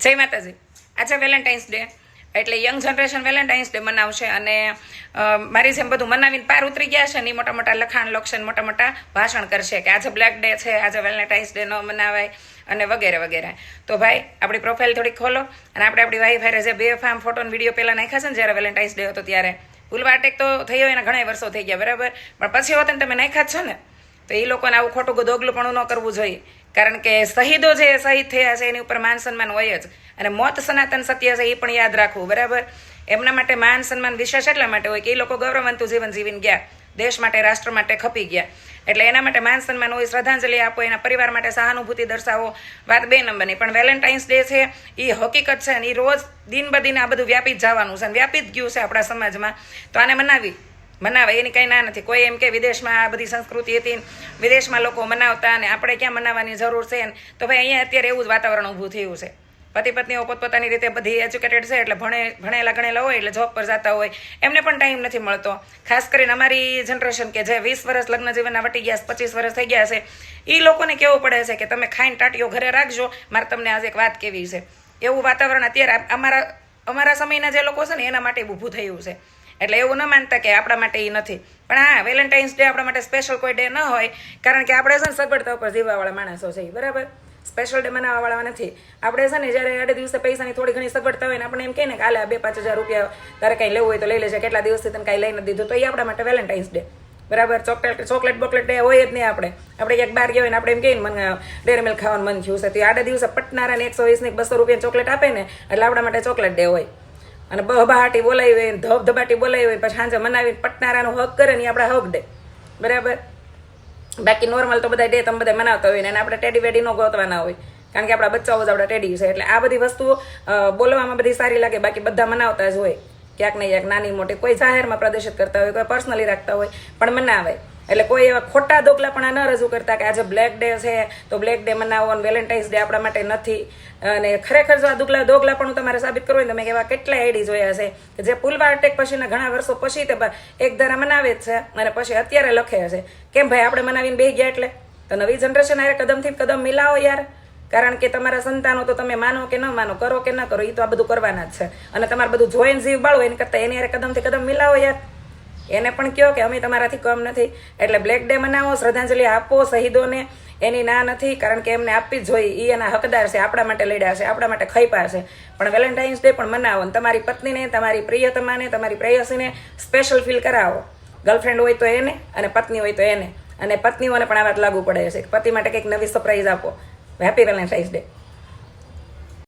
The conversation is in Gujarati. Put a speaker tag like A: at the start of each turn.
A: જય માતાજી. આજે વેલેન્ટાઇન્સ ડે એટલે યંગ જનરેશન વેલેન્ટાઇન્સ ડે મનાવશે અને મારી જેમ બધું મનાવીને પાર ઉતરી ગયા છે ને મોટા મોટા લખાણ, લખશે મોટા મોટા ભાષણ કરશે કે આજે બ્લેક ડે છે, આજે વેલેન્ટાઇન્સ ડે ન મનાવાય અને વગેરે વગેરે. તો ભાઈ, આપણી પ્રોફાઇલ થોડી ખોલો અને આપણે આપણી વાઈફ હારે જે બે ફાર્મ ફોટો વીડિયો પહેલાં નાખ્યા છે ને જ્યારે વેલેન્ટાઇન્સ ડે હતો ત્યારે, ભૂલવા અટેક તો થયો એના ઘણા વર્ષો થઈ ગયા, બરાબર? પણ પછી હોત ને તમે નાખ્યા જ છો ને, તો એ લોકોને આવું ખોટું દોગલુંપણું ન કરવું જોઈએ. કારણ કે શહીદો જે શહીદ થયા છે, એની ઉપર માન સન્માન હોય જ. અને મોત સનાતન સત્ય છે, એ પણ યાદ રાખવું, બરાબર? એમના માટે માન સન્માન વિશેષ એટલા માટે હોય કે એ લોકો ગૌરવવંતું જીવન જીવીને ગયા. દેશ માટે, રાષ્ટ્ર માટે ખપી ગયા. એટલે એના માટે માન સન્માન હોય, શ્રદ્ધાંજલિ આપો, એના પરિવાર માટે સહાનુભૂતિ દર્શાવો. વાત બે નંબરની, પણ વેલેન્ટાઇન્સ ડે છે, એ હકીકત છે ને, એ રોજ દિન બ દિન આ બધું વ્યાપી જવાનું છે. અને વ્યાપી જ ગયું છે આપણા સમાજમાં. તો આને મનાવી. મનાવે, એની કંઈ ના નથી. કોઈ એમ કે વિદેશમાં આ બધી સંસ્કૃતિ હતી વિદેશમાં લોકો મનાવતા અને આપણે ક્યાં મનાવવાની જરૂર છે તો ભાઈ અહીંયા અત્યારે એવું જ વાતાવરણ ઊભું થયું છે. પતિ પત્નીઓ પોતપોતાની રીતે બધી એજ્યુકેટેડ છે એટલે ભણે, ભણેલા, ગણેલા હોય એટલે જોબ પર જતા હોય. એમને પણ ટાઈમ નથી મળતો. ખાસ કરીને અમારી જનરેશન કે જે વીસ વર્ષ લગ્ન જીવનના વટી ગયા પચીસ વર્ષ થઈ ગયા છે એ લોકોને કેવું પડે છે કે તમે ખાઈને ટાટીઓ ઘરે રાખજો, મારે તમને આજે એક વાત કેવી છે. એવું વાતાવરણ અત્યારે અમારા અમારા સમયના જે લોકો છે ને, એના માટે ઊભું થયું છે. એટલે એવું ન માનતા કે આપણા માટે એ નથી. પણ હા વેલેન્ટાઇન્સ ડે આપણા માટે સ્પેશિયલ કોઈ ડે ન હોય, કારણ કે આપણે છે ને સગવડતા ઉપર જીવવાવાળા માણસો છે બરાબર? સ્પેશિયલ ડે મનાવવાવાળા નથી. આપણે છે ને જ્યારે આડે દિવસે પૈસાની થોડી ઘણી સગવડતા હોય ને આપણે એમ કહીએ ને કે હાલે બે, પાંચ હજાર રૂપિયા તારે કંઈ લેવું હોય તો લઈ લેજે, કેટલા દિવસથી તમે કાંઈ લઈને દીધું. તો એ આપણા માટે વેલેન્ટાઇન્સ ડે બરાબર? ચોકલેટ ચોકલેટ બોકલેટ ડે હોય જ નહીં આપણે. આપણે ક્યાંક બહાર ગયા હોય ને, આપણે એમ કહીએ મને ડેરી મિલ્ક ખાવાનું મન થયું છે. તો આડા દિવસે પટનારા ને એકસો વીસની બસો રૂપિયા ચોકલેટ આપે ને, એટલે આપણા માટે ચોકલેટ ડે હોય. અને બહાટી બોલાવી હોય ને ધબ બોલાવી હોય પછી સાંજે મનાવીને પટનારાનો હક કરે ને આપણે હક ડે બરાબર? બાકી નોર્મલ તો બધા ડે તમે બધા મનાવતા હોય ને અને આપણે ટેડી વેડી ન ગોતવાના હોય. કારણ કે આપણા બચ્ચાઓ જ આપણા ટેડી છે એટલે આ બધી વસ્તુઓ બોલવામાં બધી સારી લાગે. બાકી બધા મનાવતા જ હોય. ક્યાંક ને ક્યાંક નાની મોટી કોઈ જાહેરમાં પ્રદર્શિત કરતા હોય, કોઈ પર્સનલી રાખતા હોય, પણ મનાવે એટલે કોઈ એવા ખોટા દોગલા પણ ન રજૂ કરતા કે આજે બ્લેક ડે છે, તો બ્લેક ડે મનાવો અને વેલેન્ટાઇન્સ ડે આપણા માટે નથી. અને ખરેખર જો આ દુખલા દોગલા પણ તમારે સાબિત કરવું હોય તમે એવા કેટલા એડી જોયા છે કે જે પુલવા અટેક પછીના ઘણા વર્ષો પછી તે એક ધારા મનાવે જ છે અને પછી અત્યારે લખે છે. કેમ ભાઈ, આપણે મનાવીને બેસી ગયા એટલે? તો નવી જનરેશન આરે કદમથી કદમ મિલાવો યાર. કારણ કે તમારા સંતાનો તો તમે માનો કે ન માનો, કરો કે ન કરો એ તો આ બધું કરવાના જ છે. અને તમારે બધું જોઈને જીવ બાળો એને કરતાં એની હારે કદમથી કદમ મિલાવો યાર. એને પણ કહો કે અમે તમારાથી કમ નથી. એટલે બ્લેક ડે મનાવો, શ્રદ્ધાંજલિ આપો, શહીદોને. એની ના નથી, કારણ કે એમને આપવી જ જોઈએ એ એના હકદાર છે, આપણા માટે લડ્યા છે, આપણા માટે ખૈપા છે. પણ વેલેન્ટાઇન્સ ડે પણ મનાવો અને તમારી પત્નીને, તમારી પ્રિયતમાને, તમારી પ્રેયસીને સ્પેશિયલ ફીલ કરાવો. ગર્લફ્રેન્ડ હોય તો એને અને પત્ની હોય તો એને. અને પત્નીઓને પણ આ વાત લાગુ પડે છે. પતિ માટે કંઈક નવી સરપ્રાઈઝ આપો. Happy Valentine's day